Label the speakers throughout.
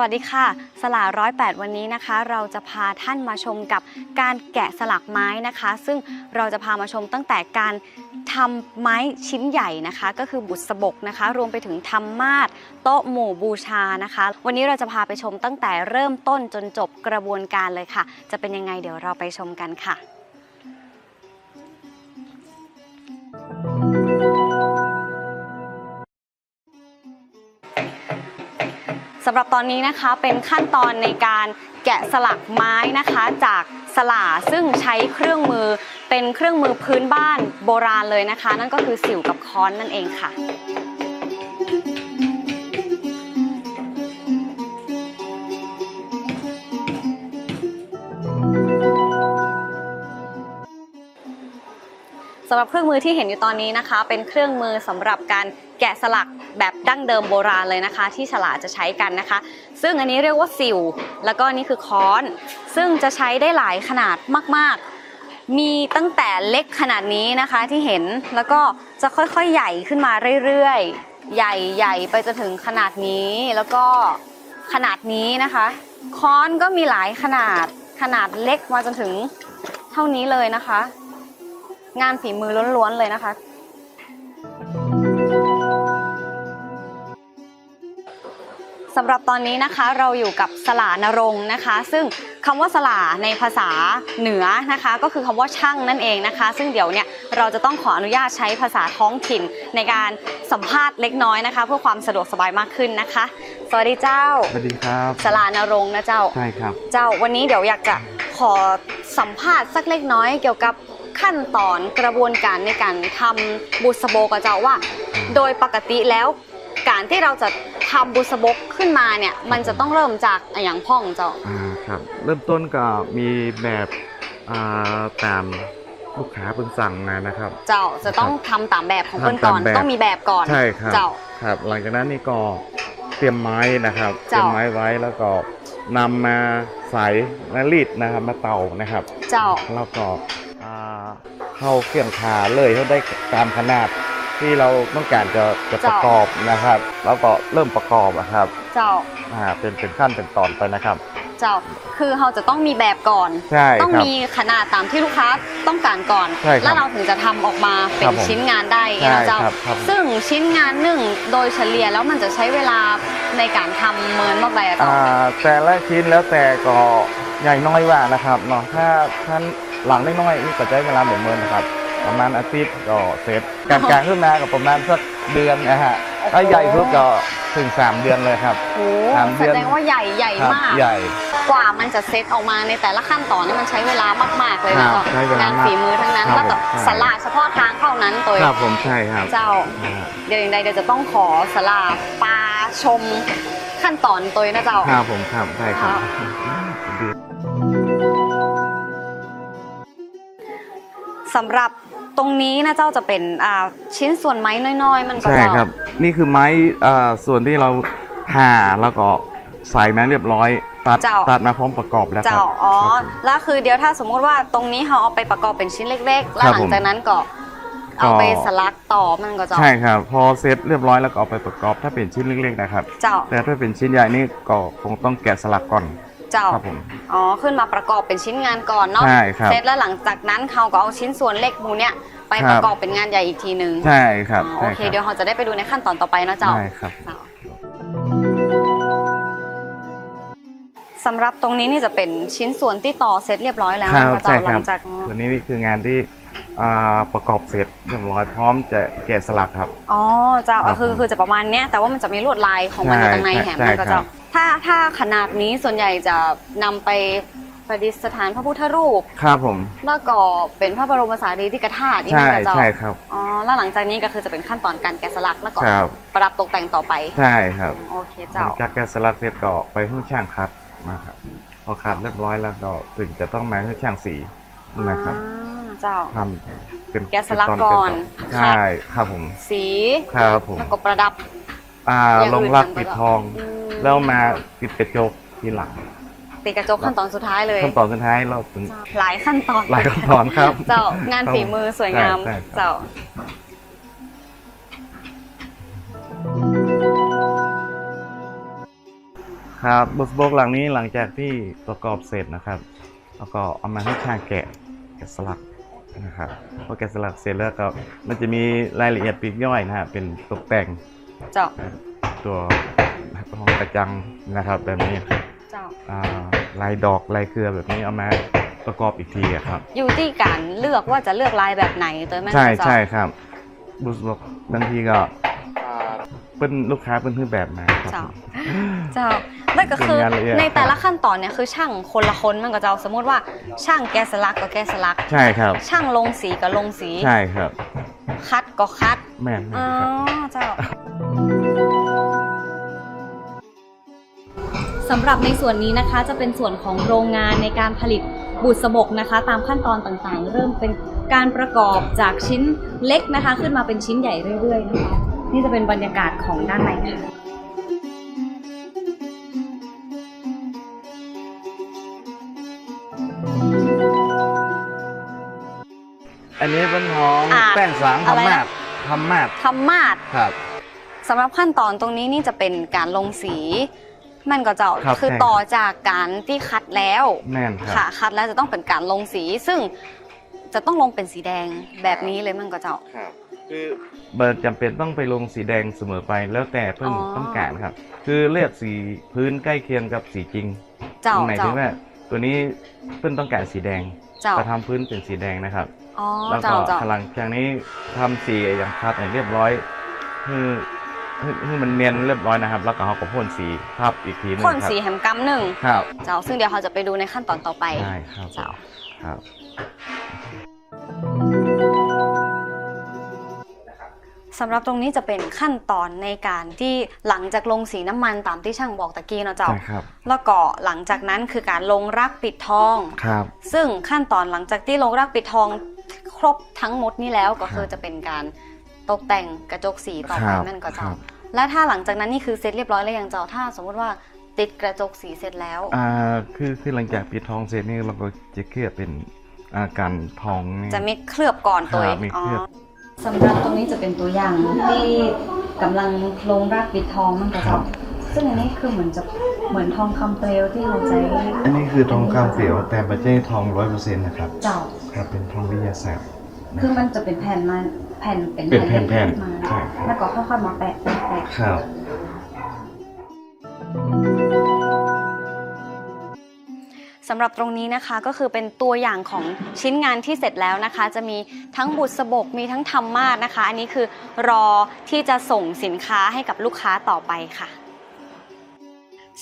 Speaker 1: วัสดีค่ะ สลาร้อยแปดวันนี้นะคะ เราจะพาท่านมาชมกับการแกะสลักไม้นะคะ ซึ่งเราจะพามาชมตั้งแต่การทำไม้ชิ้นใหญ่นะคะ ก็คือบุษบกนะคะ รวมไปถึงทำมาดโต๊ะหมู่บูชานะคะ วันนี้เราจะพาไปชมตั้งแต่เริ่มต้นจนจบกระบวนการเลยค่ะ จะเป็นยังไงเดี๋ยวเราไปชมกันค่ะ สำหรับตอนนี้นะคะเป็นขั้นตอนในการแกะสลักไม้นะคะจากสลาซึ่งใช้เครื่องมือเป็นเครื่องมือพื้นบ้านโบราณเลยนะคะ นั่นก็คือสิวกับค้อนนั่นเองค่ะสำหรับเครื่องมือที่เห็นอยู่ตอนนี้นะคะ เป็นเครื่องมือสำหรับการแกะสลัก แบบดั้งเดิมโบราณเลยนะคะ ที่ฉลาจะใช้กันนะคะ ซึ่งอันนี้เรียกว่าสิว แล้วก็นี่คือค้อน ซึ่งจะใช้ได้หลายขนาดมากๆ มีตั้งแต่เล็กขนาดนี้นะคะที่เห็นแล้วก็จะค่อยๆใหญ่ขึ้นมาเรื่อยๆ ใหญ่ใหญ่ไปจนถึงขนาดนี้แล้วก็ขนาดนี้นะคะ ค้อนก็มีหลายขนาดขนาดเล็กมาจนถึงเท่านี้เลยนะคะ งานฝีมือล้วนๆเลยนะคะ สำหรับตอนนี้นะคะเราอยู่กับสลานรงค์นะคะ ซึ่งคำว่าสลาในภาษาเหนือนะคะ ก็คือคำว่าช่างนั่นเองนะคะ ซึ่งเดี๋ยวเนี่ยเราจะต้องขออนุญาตใช้ภาษาท้องถิ่นในการสัมภาษณ์เล็กน้อยนะคะ เพื่อความสะดวกสบายมากขึ้นนะคะ สวัสดีเจ้า
Speaker 2: สวัสดีครับ
Speaker 1: สลานรงค์นะเจ้า
Speaker 2: ใช่ครับ
Speaker 1: เจ้าวันนี้เดี๋ยวอยากจะขอสัมภาษณ์สักเล็กน้อยเกี่ยวกับขั้นตอนกระบวนการในการทำบุษบกอะเจ้าว่า โดยปกติแล้ว การที่เราจะทำบุษบกขึ้นมาเนี่ย มันจะต้องเริ่มจากอะอย่างพ่องเจ้า
Speaker 2: อ่าครับเริ่มต้นก็มีแบบอ่าตามลูกค้าเพิ่งสั่งมานะครับ
Speaker 1: เจ้าจะต้องทำตามแบบของเพิ่น
Speaker 2: ทำ
Speaker 1: ก่
Speaker 2: ตา
Speaker 1: อ
Speaker 2: ม
Speaker 1: น
Speaker 2: แบบ
Speaker 1: ต้องมีแบบก่อน
Speaker 2: ใช่ครับ
Speaker 1: เจ้า
Speaker 2: ครับ หลังจากนั้นนี่ก็เตรียมไม้นะครับเต
Speaker 1: เจ้า
Speaker 2: รียมไม้ไว้แล้วก็นำมาใส่และรีดนะครับมาเตานะครับ
Speaker 1: เจ้า
Speaker 2: แล้วก็อ่าเข้าเครื่องขาเลยเขาได้ตามขนาด ที่เราต้องการจะจะประกอบนะครับ แล้วก็เริ่มประกอบอะครับ
Speaker 1: เจ้า
Speaker 2: อ่าเป็นเป็นขั้นเป็นตอนไปนะครับ
Speaker 1: เจ้าคือเราจะต้องมีแบบก่อน
Speaker 2: ใช่
Speaker 1: ต้อง
Speaker 2: ครับ
Speaker 1: มีขนาดตามที่ลูกค้าต้องการก่อน
Speaker 2: ใช่ครับ
Speaker 1: แล้วเราถึงจะทำออกมาเป็
Speaker 2: ครั
Speaker 1: น
Speaker 2: บผม
Speaker 1: ชิ้นงานได้
Speaker 2: ใช่
Speaker 1: นะเจ้า
Speaker 2: ครับครับ
Speaker 1: ซึ่งชิ้นงานหนึ่งโดยเฉลี่ยแล้วมันจะใช้เวลาในการทำเมินมากไปอะเจ้า
Speaker 2: อ่าแต่ละชิ้นแล้วแต่ก็ใหญ่น้อยว่านะครับเนาะถ้าท่านหลังน้อยๆนี่ก็ใช้เวลาเหมือนเมินนะครับ ประมาณอาทิตย์ก็เสร็จกลางๆขึ้นมาก็ประมาณสักเดือนนะฮะ
Speaker 1: โอ้โห
Speaker 2: ถ้าใหญ่สุดก็ถึง 3 เดือนเลยครับ
Speaker 1: โอ้
Speaker 2: สาม
Speaker 1: แส
Speaker 2: เดือน
Speaker 1: ดงว่าใหญ่ใหญ่
Speaker 2: ครับ
Speaker 1: มาก
Speaker 2: ใหญ่
Speaker 1: กว่ามันจะเซตออกมาในแต่ละขั้นตอนนี่มันใช้เวลามาก ๆ เลยนะ
Speaker 2: ครั
Speaker 1: เจ้า
Speaker 2: บใช้เวลางา
Speaker 1: นฝีมือทั้งนั้น
Speaker 2: ครับ
Speaker 1: แล้วก็
Speaker 2: ผมใช่
Speaker 1: สลาเฉพาะทางเท่านั้นตัว
Speaker 2: ครับผมใช่ครับ
Speaker 1: เจ้า
Speaker 2: อ่า
Speaker 1: เดี๋ยวอย่างใดเดี๋ยวจะต้องขอสลาปลาชมขั้นตอนตัวนะเจ้า
Speaker 2: ครับผมครับใช่ครับ
Speaker 1: สำหรับตรงนี้นะเจ้าจะเป็นอ่าชิ้นส่วนไม้น้อยๆ มันก็
Speaker 2: ใช่
Speaker 1: เจ้า
Speaker 2: ครับ นี่คือไม้อ่าส่วนที่เราผ่าแล้วก็ใส่มาเรียบร้อย ตัด
Speaker 1: เจ้า
Speaker 2: ตัดมาพร้อมประกอบแล้วครั
Speaker 1: เจ้า
Speaker 2: บ
Speaker 1: อ๋อ
Speaker 2: ครับผม
Speaker 1: แล้วคือเดี๋ยวถ้าสมมุติว่าตรงนี้เราเอาไปประกอบเป็นชิ้นเล็ก ๆ แล้ว
Speaker 2: ครับ
Speaker 1: หลัง
Speaker 2: ผม
Speaker 1: จากนั้นก็
Speaker 2: ก็
Speaker 1: เอาไปสลักต่อมันก็เจ้า
Speaker 2: ใช่ครับ พอเสร็จเรียบร้อยแล้วก็เอาไปประกอบถ้าเป็นชิ้นเล็กๆนะครับ
Speaker 1: เจ้า
Speaker 2: แต่ถ้าเป็นชิ้นใหญ่นี่ก็คงต้องแกะสลักก่อน
Speaker 1: เจ้า
Speaker 2: ครับผม
Speaker 1: อ๋อขึ้นมาประกอบเป็นชิ้นงานก่อนเนาะ
Speaker 2: ใช่ครับ
Speaker 1: เสร็จแล้วหลังจากนั้นเขาก็เอาชิ้นส่วนเล็กหมูเนี่ยไป
Speaker 2: ครับ
Speaker 1: ประกอบเป็นงานใหญ่อีกทีหนึ่ง
Speaker 2: ใช่ครับ
Speaker 1: อ๋อโอ
Speaker 2: ใช่
Speaker 1: เค
Speaker 2: ครับ
Speaker 1: เดี๋ยวเราจะได้ไปดูในขั้นตอนต่อไปนะเจ้า
Speaker 2: ใช่ครับ
Speaker 1: เจ้าสำหรับตรงนี้นี่จะเป็นชิ้นส่วนที่ต่อเสร็จเรียบร้อยแล้ว
Speaker 2: ครั
Speaker 1: นะ
Speaker 2: บ
Speaker 1: คะ
Speaker 2: ใช่
Speaker 1: เจ้าห
Speaker 2: ครั
Speaker 1: ลั
Speaker 2: บ
Speaker 1: งจาก
Speaker 2: ส่วนนี้นี่คืองานที่ อ่าประกอบเสร็จเรียบร้อยพร้อมจะแกะสลักครับ
Speaker 1: อ๋อเจ้า
Speaker 2: ครับ
Speaker 1: คือ
Speaker 2: ผม
Speaker 1: คือจะประมาณเนี้ยแต่ว่ามันจะมีลวดลายของมันอยู่
Speaker 2: ใช่
Speaker 1: ข้างใน
Speaker 2: ใช่
Speaker 1: แหม
Speaker 2: ใช่
Speaker 1: มันก็
Speaker 2: ครั
Speaker 1: จะ
Speaker 2: บ
Speaker 1: ถ้าถ้าขนาดนี้ส่วนใหญ่จะนำไปประดิษฐานพระพุทธรูป
Speaker 2: ครับผม
Speaker 1: แล้วก็เป็นพระบรมสารีริกธาตุนี่
Speaker 2: ใช่
Speaker 1: มันก็จะ
Speaker 2: ใช่ครับ
Speaker 1: อ๋อแล้วหลังจากนี้ก็คือจะเป็นขั้นตอนการแกะสลักแล้วก็
Speaker 2: ครับ
Speaker 1: ประดับตกแต่งต่อไป
Speaker 2: ใช่ครับ
Speaker 1: โอเค
Speaker 2: หลั
Speaker 1: เจ้า
Speaker 2: งจากแกะสลักเสร็จก็ไปให้ช่างคัดนะครับพอคัดเรียบร้อยแล้วก็ถึงจะต้องมาให้ช่างสีนะครับ
Speaker 1: อ่า เจ้า
Speaker 2: ทำเป็น
Speaker 1: แกะสลัก
Speaker 2: เป็ต
Speaker 1: ก่อน
Speaker 2: เป็ตใช่ครับผม
Speaker 1: สี
Speaker 2: ครับผม
Speaker 1: แล้วก็ประดับ
Speaker 2: อ่า
Speaker 1: อย่าง
Speaker 2: ล
Speaker 1: อื่
Speaker 2: ง
Speaker 1: น
Speaker 2: รัก
Speaker 1: ทำไป
Speaker 2: ปิด
Speaker 1: ก่อน
Speaker 2: ทอง
Speaker 1: อืม
Speaker 2: แล้วมาปิดกระจกทีหลัง
Speaker 1: ตีกระจกขั้นตอนสุดท้ายเลย
Speaker 2: ขั้นตอนสุดท้ายเราถึง
Speaker 1: หลายขั้นตอน
Speaker 2: หลายขั้นตอนครับ
Speaker 1: เจ้างานฝีมือสวยงาม
Speaker 2: ใช่ใช่ครับ
Speaker 1: เจ้าค
Speaker 2: ครับบุษบกหลังนี้หลังจากที่ประกอบเสร็จนะครับ แล้วก็เอามาให้ช่างแกะแกะสลัก นะครับพอแกะสลักเสร็จแล้วก็มันจะมีรายละเอียดปลีกย่อยนะฮะเป็นตกแต่ง
Speaker 1: เจ้า
Speaker 2: ตัวห้องกระจังนะครับแบบนี้
Speaker 1: เจ้า
Speaker 2: อ่าลายดอกลายเครือแบบนี้เอามาประกอบอีกทีอะครับ
Speaker 1: อยู่ที่การเลือกว่าจะเลือกลายแบบไหนตัวแม่น
Speaker 2: ใช่
Speaker 1: เจ้า
Speaker 2: ใช่ครับบุษบกบางทีก็อ่าเป็นลูกค้าเป็นพืชแบบมาครับ
Speaker 1: เจ้าเจ้า นั่นก็คือ
Speaker 2: เป็นงานละเอียด
Speaker 1: ในแต่ละขั้นตอนเนี่ยคือช่างคนละคนมันก็เจ้าสมมติว่าช่างแกะสลักก็แกะสลัก
Speaker 2: ใช่ครับ
Speaker 1: ช่างลงสีก็ลงสี
Speaker 2: ใช่ครับ
Speaker 1: คัดก็คัด
Speaker 2: แม่น
Speaker 1: อ๋อ
Speaker 2: ครับ
Speaker 1: เจ้า สำหรับในส่วนนี้นะคะจะเป็นส่วนของโรงงานในการผลิตบุษบกนะคะ ตามขั้นตอนต่างๆ เริ่มเป็นการประกอบจากชิ้นเล็กนะคะ ขึ้นมาเป็นชิ้นใหญ่เรื่อยๆนะคะนี่จะเป็นบรรยากาศของด้านในค่ะ
Speaker 2: อันนี้เป็นของ
Speaker 1: อ่า
Speaker 2: แป้งสาง
Speaker 1: อะไร
Speaker 2: ทำ
Speaker 1: นะ
Speaker 2: มาดทำมาด
Speaker 1: ทำมาด
Speaker 2: ครับ
Speaker 1: สำหรับขั้นตอนตรงนี้นี่จะเป็นการลงสี มันก็จะ
Speaker 2: ครับ
Speaker 1: คือ
Speaker 2: ใช่
Speaker 1: ต่อจากการที่คัดแล้ว
Speaker 2: แม่นครับ
Speaker 1: ค่ะคัดแล้วจะต้องเป็นการลงสี ซึ่งจะต้องลงเป็นสีแดงแบบนี้เลยมันก็จะ
Speaker 2: ครับคือเบิร์จำเป็นต้องไปลงสีแดงเสมอไปแล้วแต่เพิ่น
Speaker 1: อ๋อ
Speaker 2: ต้องการครับ คือเลือกสีพื้นใกล้เคียงกับสีจริง
Speaker 1: เจ้า
Speaker 2: หมาย
Speaker 1: เจ้า
Speaker 2: ถึงว่าตัวนี้เพิ่นต้องการสีแดง
Speaker 1: เจ้า
Speaker 2: จะทำพื้นเป็นสีแดงนะครับ
Speaker 1: อ๋อ
Speaker 2: แล้วก็
Speaker 1: เจ้าเจ้า
Speaker 2: หลังจากนี้ทำสีอย่างคัดอย่างเรียบร้อยคือคือคือมันเนียนเรียบร้อยนะครับ แล้วก็เขาก็พ่นสีทับอีกทีหนึง
Speaker 1: พ่น
Speaker 2: ครับ
Speaker 1: สีแหมกำหนึ่ง
Speaker 2: ครับ
Speaker 1: เจ้า ซึ่งเดี๋ยวเราจะไปดูในขั้นตอนต่อไป
Speaker 2: ใช่ครับ
Speaker 1: เจ้า
Speaker 2: ครับ
Speaker 1: สำหรับตรงนี้จะเป็นขั้นตอนในการที่หลังจากลงสีน้ำมันตามที่ช่างบอกตะกี้เนาะเจ้า
Speaker 2: ใช่ครับ
Speaker 1: แล้วก็หลังจากนั้นคือการลงรักปิดทอง
Speaker 2: ครับ
Speaker 1: ซึ่งขั้นตอนหลังจากที่ลงรักปิดทองครบทั้งหมดนี้แล้วก็คือ
Speaker 2: ครับ
Speaker 1: จะเป็นการตกแต่งกระจกสีต่อไป
Speaker 2: ครับ
Speaker 1: นั่นก็
Speaker 2: ค
Speaker 1: เจ้า
Speaker 2: รับ
Speaker 1: และถ้าหลังจากนั้นนี่คือเสร็จเรียบร้อยแล้วยังเจ้าถ้า สมมุติว่าติดกระจกสีเสร็จแล้ว
Speaker 2: อ่าคือคือหลังจากปิดทองเสร็จนี่เราก็จะเคลือบเป็นอาการทองนี่
Speaker 1: จะมีเคลือบก่อนตัว
Speaker 2: ครับมีเคลือบ
Speaker 1: สำหรับตรงนี้จะเป็นตัวอย่างที่กำลังลงรักปิดทองมันก็เจ้าซึ่งอันนี้คือเหมือนจะเหมือนทองคำเปลวที่เราใช้
Speaker 2: อันนี้คือทองคำเปลวแต่ไม่ใช่ทองร้อยเปอร์เซ็นต์นะครับ
Speaker 1: เจ้า
Speaker 2: ครับเป็นทองวิทยาศาสตร์
Speaker 1: คือมันจะเป็นแผ่นมาแผ่นเป็น
Speaker 2: เป็นแผ่น
Speaker 1: เล็กๆ
Speaker 2: ๆ
Speaker 1: มา
Speaker 2: ใช่ครับ
Speaker 1: แล้วก็ค่อยๆมาแปะแปะแปะ
Speaker 2: ครับ
Speaker 1: สำหรับตรงนี้นะคะก็คือเป็นตัวอย่างของชิ้นงานที่เสร็จแล้วนะคะ จะมีทั้งบุษบกมีทั้งธรรมาสนะคะ อันนี้คือรอที่จะส่งสินค้าให้กับลูกค้าต่อไปค่ะ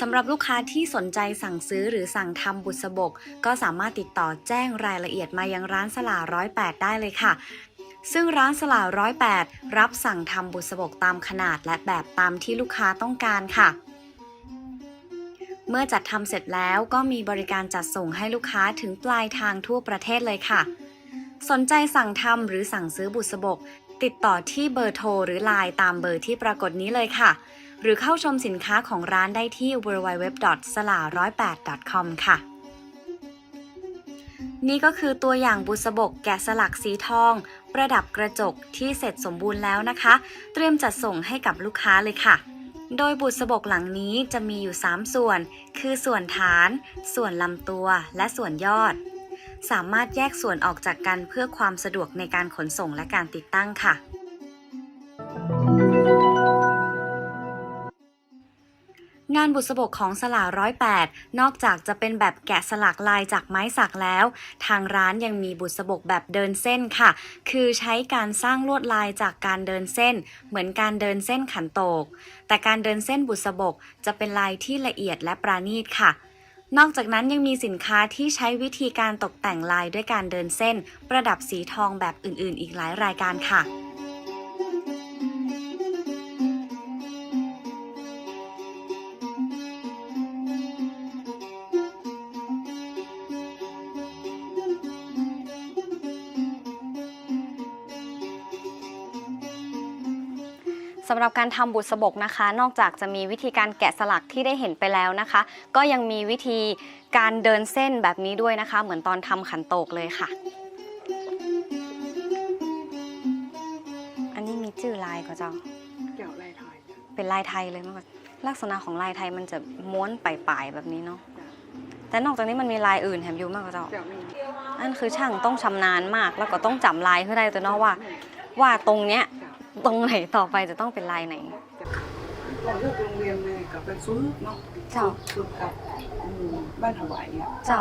Speaker 1: สำหรับลูกค้าที่สนใจสั่งซื้อหรือสั่งทำบุษบก ก็สามารถติดต่อแจ้งรายละเอียดมายังร้านสลาร้อยแปดได้เลยค่ะ ซึ่งร้านสลาร้อยแปดรับสั่งทำบุษบกตามขนาดและแบบตามที่ลูกค้าต้องการค่ะ เมื่อจัดทำเสร็จแล้วก็มีบริการจัดส่งให้ลูกค้าถึงปลายทางทั่วประเทศเลยค่ะ สนใจสั่งทำหรือสั่งซื้อบุษบก ติดต่อที่เบอร์โทรหรือไลน์ตามเบอร์ที่ปรากฏนี้เลยค่ะ หรือเข้าชมสินค้าของร้านได้ที่ www.sala108.com ค่ะ นี่ก็คือตัวอย่างบุษบกแกะสลักสีทอง ประดับกระจกที่เสร็จสมบูรณ์แล้วนะคะ เตรียมจัดส่งให้กับลูกค้าเลยค่ะ โดยบุษบกหลังนี้จะมีอยู่ 3 ส่วน คือส่วนฐาน ส่วนลำตัว และส่วนยอด สามารถแยกส่วนออกจากกันเพื่อความสะดวกในการขนส่งและการติดตั้งค่ะานบุษบกของสลาร้อยแปดนอกจากจะเป็นแบบแกะสลักลายจากไม้สักแล้ว ทางร้านยังมีบุษบกแบบเดินเส้นค่ะ คือใช้การสร้างลวดลายจากการเดินเส้น เหมือนการเดินเส้นขันโตก แต่การเดินเส้นบุษบกจะเป็นลายที่ละเอียดและปราณีตค่ะนอกจากนั้นยังมีสินค้าที่ใช้วิธีการตกแต่งลายด้วยการเดินเส้น ประดับสีทองแบบอื่นๆ อีกหลายรายการค่ะ สำหรับการทำบุษบกนะคะ นอกจากจะมีวิธีการแกะสลักที่ได้เห็นไปแล้วนะคะ ก็ยังมีวิธีการเดินเส้นแบบนี้ด้วยนะคะ เหมือนตอนทำขันโตกเลยค่ะ อันนี้มีชื่อลายก็เจ้า
Speaker 3: เกี่ยวอะไรไทย
Speaker 1: เป็นลายไทยเลยมั้งลักษณะของลายไทยมันจะม้วนปลายๆแบบนี้เนาะแต่นอกจากนี้มันมีลายอื่นแถมอยู่มากกว่าเจ้าอันคือช่างต้องชำนาญมาก แล้วก็ต้องจำลายให้ได้ตัวเนาะว่า ว่าตรงเนี้ย ตรงไหนต่อไปจะต้องเป็นลายไหน
Speaker 3: เราเลือกโรงเรียนเลยกับเป็นซุ้มเนาะ
Speaker 1: เจ้า
Speaker 3: ฝึกกับอืมบ้านถวายเนี่ย
Speaker 1: เจ้า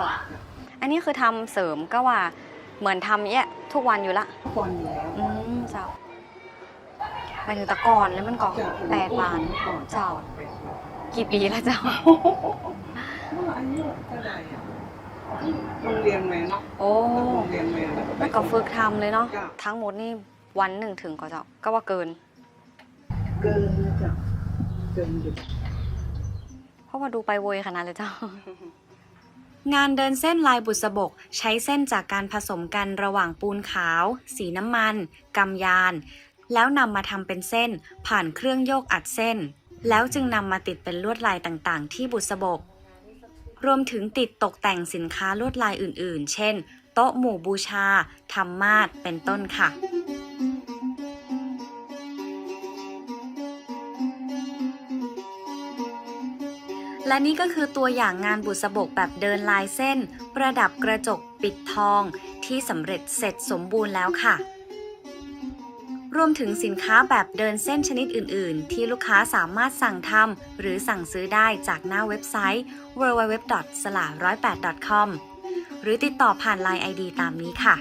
Speaker 1: อันนี้คือทำเสริมก็ว่าเหมือนทำเนี้ยทุกวันอยู่ละ
Speaker 3: ทุกวันอยู่แล้ว
Speaker 1: อืมเจ้าไปถึงตะกอนแล้วมันก็
Speaker 3: เจ้า
Speaker 1: แปดบาท
Speaker 3: ก่อน
Speaker 1: เจ้า
Speaker 3: แปดบาท
Speaker 1: กี่ปีแล้วเจ้า
Speaker 3: เมื่ออายุเท่าไหร่อะโรงเรียนแม่เนาะ
Speaker 1: โอ้
Speaker 3: โรงเรียนแม่แล้วก็ไป
Speaker 1: แล้วก็ฝึกทำเลยเนาะ
Speaker 3: จ้ะ
Speaker 1: ทั้งหมดนี่ วันหนึ่งถึงก็เจ้าก็ว่าเกิน
Speaker 3: เกินนะจ้ะเกินอยู่
Speaker 1: เพราะว่าดูไปโวยขนาดเลยเจ้า
Speaker 4: งานเดินเส้นลายบุษบกใช้เส้นจากการผสมกันระหว่างปูนขาว สีน้ำมัน กำยาน แล้วนำมาทำเป็นเส้น ผ่านเครื่องโยกอัดเส้น แล้วจึงนำมาติดเป็นลวดลายต่างๆ ที่บุษบก รวมถึงติดตกแต่งสินค้าลวดลายอื่น ๆ เช่น โต๊ะหมู่บูชา ธรรมาสเป็นต้นค่ะและนี่ก็คือตัวอย่างงานบุษบกแบบเดินลายเส้น ประดับกระจกปิดทอง ที่สำเร็จเสร็จสมบูรณ์แล้วค่ะ รวมถึงสินค้าแบบเดินเส้นชนิดอื่น ๆ ที่ลูกค้าสามารถสั่งทำหรือสั่งซื้อได้จากหน้าเว็บไซต์ www.sla108.com หรือติดต่อผ่าน Line ID ตามนี้ค่ะ